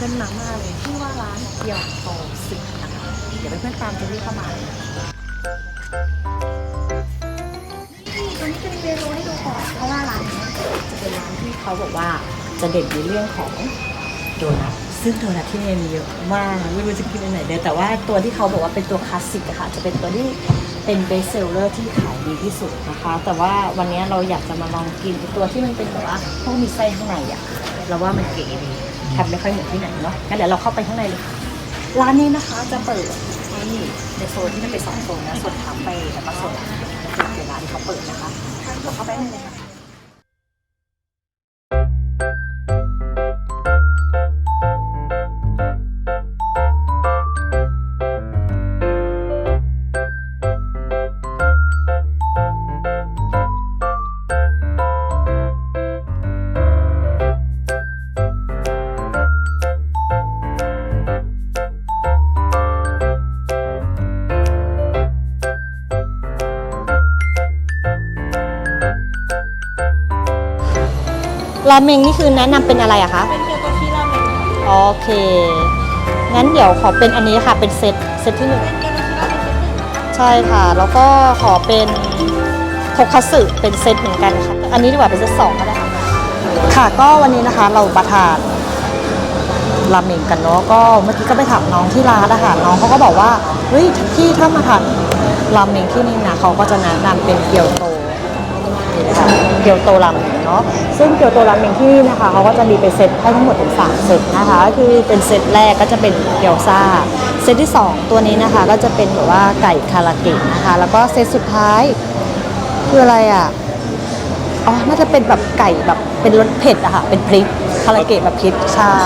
เพื่อนมามากเลยชื่อว่าร้านเกียวโตสึกนะคะเดี๋ยวเพื่อนๆตามเจนนี่เข้ามาเลยนี่ตอนนี้จะมีเมนูให้ดูก่อนเพราะว่าร้านนี้จะเป็นร้านที่เขาบอกว่าจะเด่นในเรื่องของโดนัทซึ่งโดนัทที่นี่มีเยอะมากไม่รู้จะกินอันไหนเลยแต่ว่าตัวที่เขาบอกว่าเป็นตัวคลาสสิกอะค่ะจะเป็นตัวที่เป็นเบสเซลเลอร์ที่ขายดีที่สุดนะคะ แต่ว่าวันนี้เราอยากจะมาลองกินตัวที่มันเป็นแบบว่าพวกมีไส้ข้างในอะ เราว่ามันเก๋ดีทำไม่ค่อยเหมือนที่ไหนเนาะงั้นเดี๋ยวเราเข้าไปข้างในเลยค่ะร้านนี้นะคะจะเปิดนี่ในโซนที่มันเป็นสองโซนนะโซนคาเฟ่แล้วก็โซนอาหารเป็นร้านที่เขาเปิดนะคะเราเข้าไปข้างในเลยค่ะ ราเมงนี่คือแนะนำเป็นอะไรอะคะเป็นเกี๊ยวกับชีราเมงโอเค งั้นเดี๋ยวขอเป็นอันนี้ค่ะเป็นเซตเซตที่หนึ่งเป็นเกี๊ยวกับชีราเมงเป็นหนึ่งนะคะใช่ค่ะ แล้วก็ขอเป็นโทคัตสึเป็นเซตเหมือนกันค่ะ อันนี้ดีกว่าเป็นเซตสองก็ได้ค่ะค่ะก็วันนี้นะคะเราประทาน ราเมงกันเนาะก็เมื่อกี้ก็ไปถามน้องที่ร้านอาหารน้องเขาก็บอกว่าเฮ้ยพี่ถ้ามาทานราเมงที่นี่นะเขาก็จะแนะนำเป็นเกียวโต คะเกียวโตราเมงเนาะซึ่งเกียวโตราเมงที่นี่นะคะเขาก็จะมีเป็นเซตให้ทั้งหมดถึง3เซตนะคะก็คือเป็นเซตแรกก็จะเป็นเกียวซ่าเซตที่ 2 ตัวนี้นะคะก็จะเป็นแบบว่าไก่คาราเกะนะคะแล้วก็เซตสุดท้ายคืออะไรอะอ๋อน่าจะเป็นแบบไก่แบบเป็นรสเผ็ดอะค่ะเป็นพริกคาราเกะแบบพริกใช่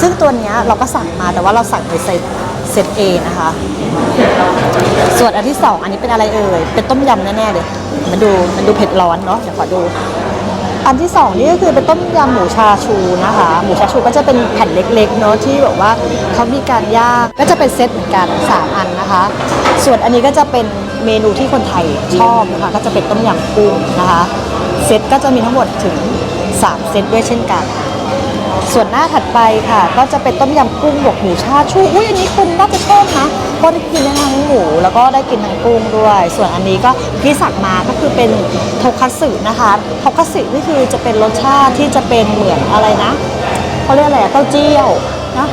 ซึ่งตัวเนี้ยเราก็สั่งมาแต่ว่าเราสั่งในเซตเซตเอนะคะ ส่วนอันที่สองอันนี้เป็นอะไรเอ่ย เป็นต้มยำแน่ๆเลย มันดูมันดูเผ็ดร้อนเนาะเดี๋ยวขอดู อันที่สองนี่ก็คือเป็นต้มยำหมูชาชูนะคะ หมูชาชูก็จะเป็นแผ่นเล็กๆเนาะที่แบบว่าเขามีการย่างก็จะเป็นเซตเหมือนกันสามอันนะคะ ส่วนอันนี้ก็จะเป็นเมนูที่คนไทยชอบนะคะก็จะเป็นต้มยำกุ้งนะคะ เซตก็จะมีทั้งหมดถึงสามเซตด้วยเช่นกัน ส่วนหน้าถัดไปค่ะ ก็จะเป็นต้มยำกุ้งบวกหมูชาชูอุ้ยอันนี้คุณน่าจะชอบนะเพราะได้กินทั้งหมูแล้วก็ได้กินทั้งกุ้งด้วย ส่วนอันนี้ก็ที่สั่งมาก็คือเป็นโทคัตสึนะคะโทคัตสึนี่คือจะเป็นรสชาติที่จะเป็นเหมือนอะไรนะเขาเรียกอะไรอะเต้าเจี้ยวนะ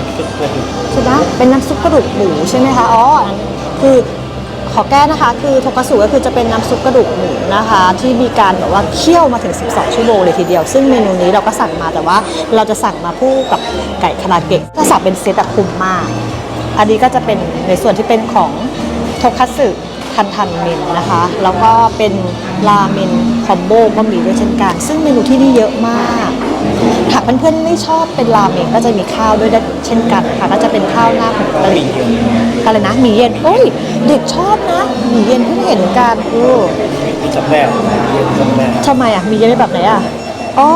ใช่ไหมเป็นน้ำซุปกระดูกหมูใช่ไหมคะอ๋ออันคือ ขอแก้นะคะ คือโทคัตสึก็คือจะเป็นน้ำซุปกระดูกหมูนะคะ ที่มีการแบบว่าเคี่ยวมาถึง 12 ชั่วโมงเลยทีเดียว ซึ่งเมนูนี้เราก็สั่งมาแต่ว่าเราจะสั่งมาคู่กับไก่คาราเกะถ้าสั่งเป็นเซตอะคุ้มมาก อันนี้ก็จะเป็นในส่วนที่เป็นของโทคัตสึทันทันเมนนะคะ แล้วก็เป็นราเมนคอมโบก็มีด้วยเช่นกัน ซึ่งเมนูที่นี่เยอะมาก หากเพื่อนๆไม่ชอบเป็นราเมงก็จะมีข้าวด้วยได้เช่นกันค่ะก็จะเป็นข้าวหน้าผงกะหรี่อะไรนะหมี่เย็นโอ้ยเด็กชอบนะหมี่เย็นเพิ่งเห็นกันเออมีจำแนกเรียนจำแนกทำไมอะหมี่เย็นเป็นแบบไหนอะอ๋อ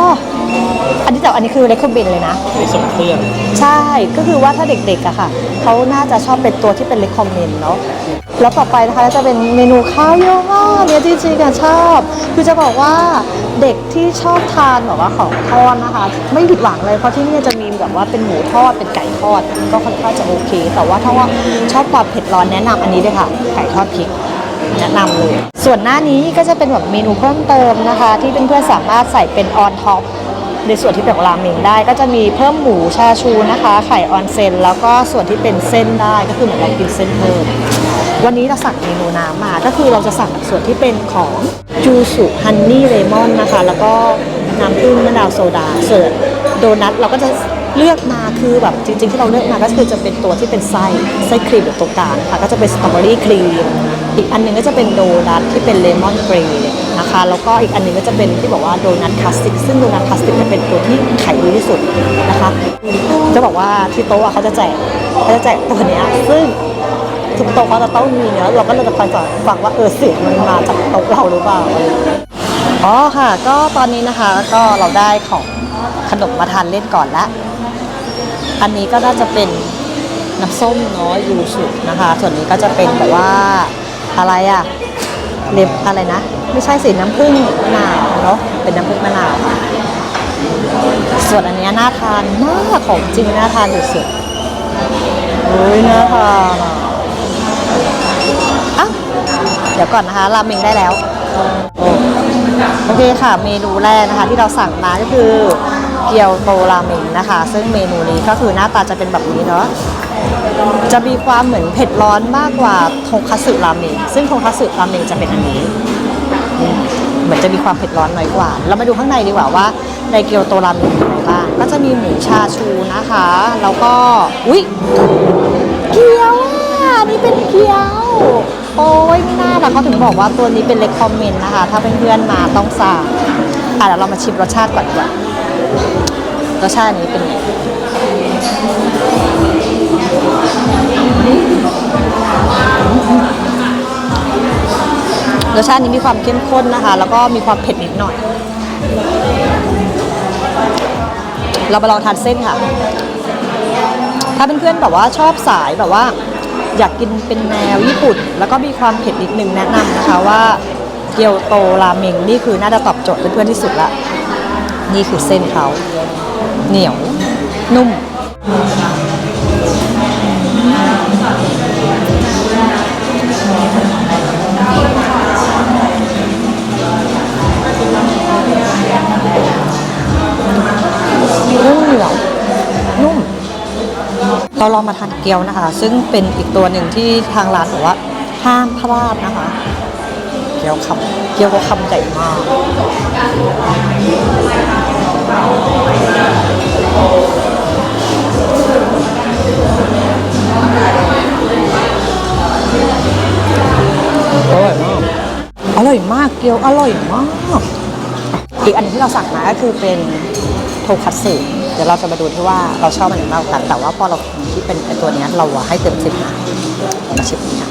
อันนี้แต่อันนี้คือเลคคอมเบนเลยนะมีสมเครื่องใช่ก็คือว่าถ้าเด็กๆอะค่ะเขาน่าจะชอบเป็นตัวที่เป็น recommend เนาะแล้วต่อไปนะคะจะเป็นเมนูข้าวเยอะมากเนี่ยจริงๆอะชอบ คือจะบอกว่า เด็กที่ชอบทานแบบว่าของทอดนะคะ ไม่ผิดหวังเลยเพราะที่นี่จะมีแบบว่าเป็นหมูทอดเป็นไก่ทอด ก็ค่อนข้างจะโอเค แต่ว่าถ้าว่าชอบความเผ็ดร้อนแนะนำอันนี้เลยค่ะ ไก่ทอดพริกแนะนำเลย ส่วนหน้านี้ก็จะเป็นแบบเมนูเพิ่มเติมนะคะ ที่เพื่อนๆสามารถใส่เป็นออนท็อปในส่วนที่เป็นราเมงได้ก็จะมีเพิ่มหมูชาชูนะคะ ไข่ออนเซนแล้วก็ส่วนที่เป็นเส้นได้ก็คือเหมือนเรากินเส้นเพิ่มวันนี้เราสั่งเมนูน้ำมา ก็คือเราจะสั่งส่วนที่เป็นของ จูสุฮันนี่เลมอนนะคะ แล้วก็น้ำผึ้งมะนาวโซดาส่วนโดนัทเราก็จะเลือกมาคือแบบจริงๆ ที่เราเลือกมาก็คือจะเป็นตัวที่เป็นไส้ไส้ครีมแบบตรงกลางค่ะก็จะเป็นสตรอเบอรี่ครีมอีกอันหนึงก็จะเป็นโดนัทที่เป็นเลมอนเกรย์นะคะแล้วก็อีกอันหนึงก็จะเป็นที่บอกว่าโดนัทคลาสสิกซึ่งโดนัทคลาสสิกจะเป็นตัวที่ขายดีที่สุดนะคะจะบอกว่าที่โต๊ะอะเขาจะแจกเขาจะแจกตัวเนี้ยซึ่ง ทุกโต๊ะเขาจะต้องมีเนื้อเราก็เลยจะคอยสอฟังว่าเออเสียงมันมาจากโต๊ะเราหรือเปล่าอ๋อค่ะ ก็ตอนนี้นะคะก็เราได้ของขนมมาทานเล่นก่อนละอันนี้ก็น่าจะเป็นน้ำส้มเนาะยูสุนะคะ ส่วนนี้ก็จะเป็นแบบว่าอะไรอะเล็บอะไรนะ ไม่ใช่สีน้ำผึ้งมะนาวเนาะเป็นน้ำผึ้งมะนาวค่ะส่วนอันเนี้ยน่าทานมากของจริงน่าทานสุดๆโอ้ยน่าทานอะ อะเดี๋ยวก่อนนะคะราเมงได้แล้ว โอเคค่ะ เมนูแรกนะคะ ที่เราสั่งมาก็คือเกียวโตราเมงนะคะ ซึ่งเมนูนี้ก็คือหน้าตาจะเป็นแบบนี้เนาะจะมีความเหมือนเผ็ดร้อนมากกว่าทงคัตสึราเมงซึ่งทงคัตสึราเมงจะเป็นอันนี้เหมือนจะมีความเผ็ดร้อนน้อยกว่า เรามาดูข้างในดีกว่าว่า ในเกียวโตราเมงมีอะไรบ้างก็จะมีหมูชาชูนะคะ แล้วก็อุ๊ยเกี๊ยว นี่เป็นเกี๊ยว โอ้ยไม่น่าละเขาถึงบอกว่าตัวนี้เป็นเลคคอมเมนต์นะคะ ถ้าเป็นเพื่อนๆมาต้องสั่งอะเดี๋ยวเรามาชิมรสชาติก่อนดีกว่ารสชาตินี้เป็นไงรสชาตินี้มีความเข้มข้นนะคะ แล้วก็มีความเผ็ดนิดหน่อย เรามาลองทานเส้นค่ะ ถ้าเพื่อนๆแบบว่าชอบสายแบบว่า อยากกินเป็นแนวญี่ปุ่น แล้วก็มีความเผ็ดนิดนึงแนะนำนะคะว่าเกียวโตราเมงนี่คือน่าจะตอบโจทย์เพื่อนๆที่สุดละ นี่คือเส้นเขาเหนียวนุ่ม ลองมาทานเกี๊ยวนะคะ ซึ่งเป็นอีกตัวหนึ่งที่ทางร้านบอกว่าห้ามพลาดนะคะ เกี๊ยวคำเกี๊ยวเขาคำใหญ่มากอร่อยมาก อร่อยมากเกี๊ยวอร่อยมาก อีกอันหนึงที่เราสั่งมาก็คือเป็นโทคัตสึเดี๋ยวเราจะมาดูที่ว่าเราชอบอันไหนมากกว่ากัน แต่ว่าพอเรากิน ที่เป็นตัวนี้เราอะให้เต็มสิบนะมาชิมกันค่ะ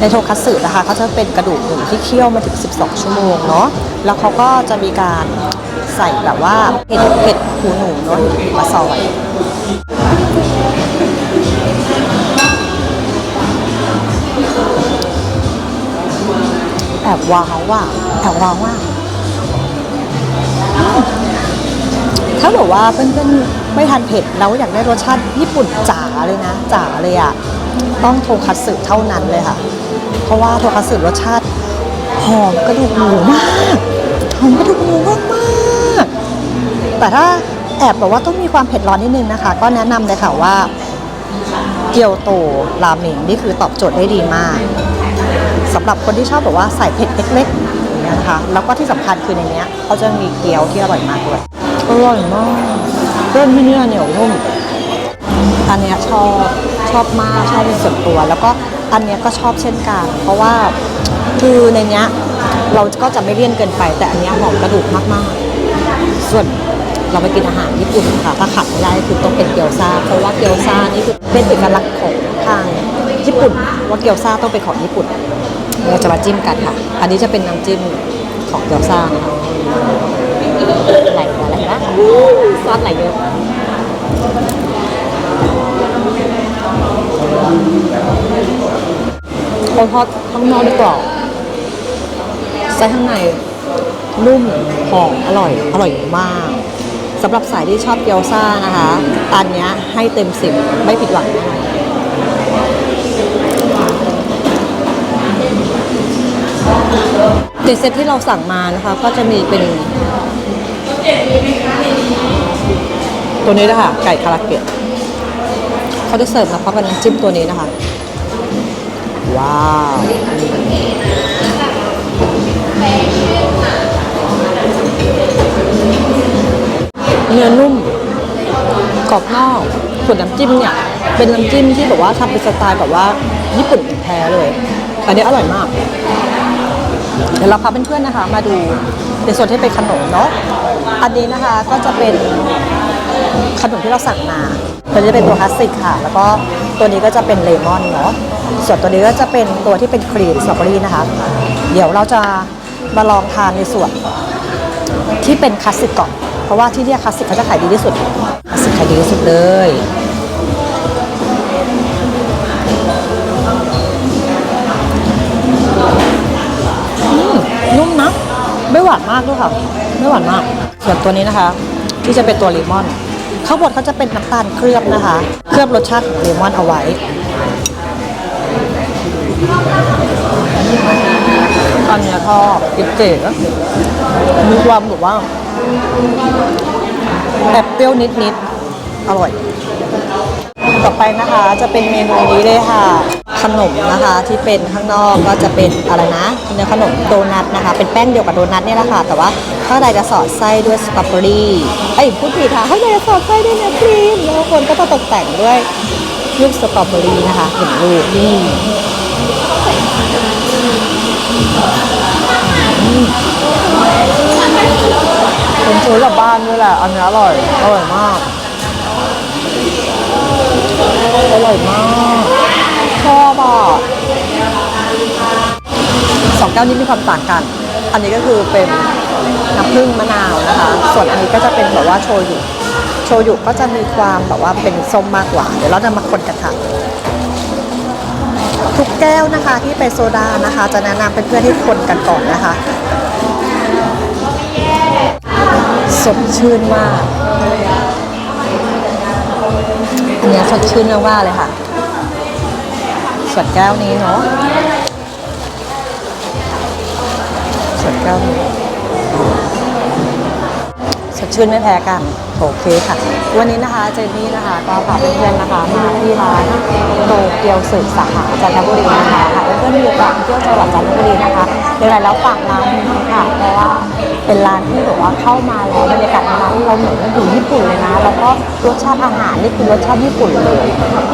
ในโทคัตสึนะคะเขาจะเป็นกระดูกหมูที่เคี่ยวมาถึง 12 ชั่วโมงเนาะแล้วเขาก็จะมีการใส่แบบว่าเห็ดเห็ดหูหนูเนาะมาซอยแอบว้าวว่ะแอบว้าวว่ะ ถ้าบอกว่าเพื่อนๆไม่ทานเผ็ดแล้วอยากได้รสชาติญี่ปุ่นจ๋าเลยนะจ๋าเลยอะต้องโทคัตสึเท่านั้นเลยค่ะ เพราะว่าโทคัตสึรสชาติหอมกระดูกหมูมากหอมกระดูกหมูมากมากแต่ถ้าแอบบอกว่าต้องมีความเผ็ดร้อนนิดนึงนะคะ ก็แนะนำเลยค่ะว่าเกียวโตราเมงนี่คือตอบโจทย์ได้ดีมากสำหรับคนที่ชอบแบบว่าใส่เผ็ดเล็กๆอย่างนี้นะคะแล้วก็ที่สำคัญคือในนี้เขาจะมีเกี๊ยวที่อร่อยมากด้วย อร่อยมากเส้นที่เนื้อเหนียวนุ่มอันเนี้ยชอบชอบมากชอบเป็นส่วนตัว แล้วก็อันเนี้ยก็ชอบเช่นกัน เพราะว่าคือในเนี้ยเราก็จะไม่เลี่ยนเกินไป แต่อันเนี้ยหอมกระดูกมากๆ ส่วนเราไปกินอาหารญี่ปุ่นค่ะถ้าขาดไม่ได้คือต้องเป็นเกี๊ยวซาเพราะว่าเกี๊ยวซานี่คือเป็นเอกลักษณ์ของทางญี่ปุ่นว่าเกี๊ยวซาต้องเป็นของญี่ปุ่นเราจะมาจิ้มกันค่ะ อันนี้จะเป็นน้ำจิ้มของเกี๊ยวซานะคะไหลมาไหลมาอู้ ซอสไหลเยอะเขาทอดข้างนอกดีกว่าไส้ข้างในนุ่มหอมอร่อย อร่อยมากสำหรับสายที่ชอบเกี๊ยวซ่านะคะอันนี้ให้เต็มสิบไม่ผิดหวังแน่นอนในเซตที่เราสั่งมานะคะ ก็จะมีเป็น ตัวนี้นะคะไก่คาราเกะเขาจะเสิร์ฟมาพร้อมกับน้ำจิ้มตัวนี้นะคะ ว้าวเนื้อนุ่มกรอบนอกส่วนน้ำจิ้มเนี่ย เป็นน้ำจิ้มที่แบบว่าทำเป็นสไตล์แบบว่าญี่ปุ่นแท้เลย อันนี้อร่อยมาก เดี๋ยวเราพาเพื่อนๆนะคะ มาดูในส่วนที่เป็นขนมเนาะ อันนี้นะคะก็จะเป็นขนมที่เราสั่งมา ตัวนี้จะเป็นตัวคลาสสิกค่ะ แล้วก็ตัวนี้ก็จะเป็นเลมอนเนาะ ส่วนตัวนี้ก็จะเป็นตัวที่เป็นครีมสตรอเบอรี่นะคะ เดี๋ยวเราจะมาลองทานในส่วนที่เป็นคลาสสิกก่อน เพราะว่าที่เนี่คลาสสิกเขาจะขายดีที่สุด คลาสสิกขายดีที่สุดเลยอหวานมากด้วยค่ะ ไม่หวานมาก ส่วนตัวนี้นะคะ ที่จะเป็นตัวเลมอนข้าบดเขาจะเป็นน้ำตาลเคลือบนะคะ เคลือบรสชาติของเลมอนเอาไว้อันนี้ยชอดเก๋ๆมีความแบบว่าแอบเปรี้ยวนิดๆอร่อย ต่อไปนะคะจะเป็นเมนูนี้เลยค่ะ ขนมนะคะที่เป็นข้างนอกก็จะเป็นอะไรนะเนื้อขนมโดนัทนะคะ เป็นแป้งเดียวกับโดนัทเนี่ยแหละค่ะ แต่ว่าข้างในจะสอดไส้ด้วยสตรอเบอรี่เอ้พูดผิดค่ะข้างในจะสอดไส้ด้วยเนื้อครีมแล้วคนก็จะตกแต่งด้วยลูกสตรอเบอรี่นะคะเห็นลูกนี่เป็นซื้อกลับบ้านด้วยแหละอันนี้อร่อยอร่อยมาก อร่อยมากชอบอะสองแก้วนี้มีความต่างกัน อันนี้ก็คือเป็นน้ำผึ้งมะนาวนะคะ ส่วนอันนี้ก็จะเป็นแบบว่าโชยุ โชยุก็จะมีความแบบว่าเป็นส้มมากกว่า เดี๋ยวเราจะมาคนกันค่ะทุกแก้วนะคะที่เป็นโซดานะคะ จะแนะนำเป็นเพื่อให้คนกันก่อนนะคะ สดชื่นมาก อันนี้สดชื่นมากๆเลยค่ะส่วนแก้วนี้เนาะส่วนแก้วนี้สดชื่นไม่แพ้กันโอเคค่ะ วันนี้นะคะเจนนี่นะคะก็พาเพื่อนๆนะคะมาที่ร้านโตเกียวสึสาขาจันทบุรีนะคะค่ะเพื่อนๆมีโอกาสเที่ยวจังหวัดจันทบุรีนะคะยังไงแล้วฝากร้านนี้ค่ะเพราะว่า เป็นร้านที่แบบว่าเข้ามาแล้วบรรยากาศในร้านเราเหมือนอยู่ญี่ปุ่นเลยนะ แล้วก็รสชาติอาหารนี่คือรสชาติญี่ปุ่นเลย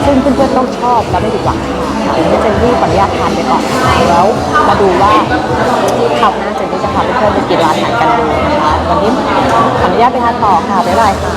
ซึ่งเพื่อนๆต้องชอบและไม่ผิดหวังค่ะวันนี้เจนนี่ขออนุญาตทานไปก่อนแล้วมาดูว่าคราวหน้าเจนนี่จะพาเพื่อนๆไปกินร้านไหนกันดูนะคะวันนี้ขออนุญาตไปทานต่อค่ะบ๊ายบายค่ะ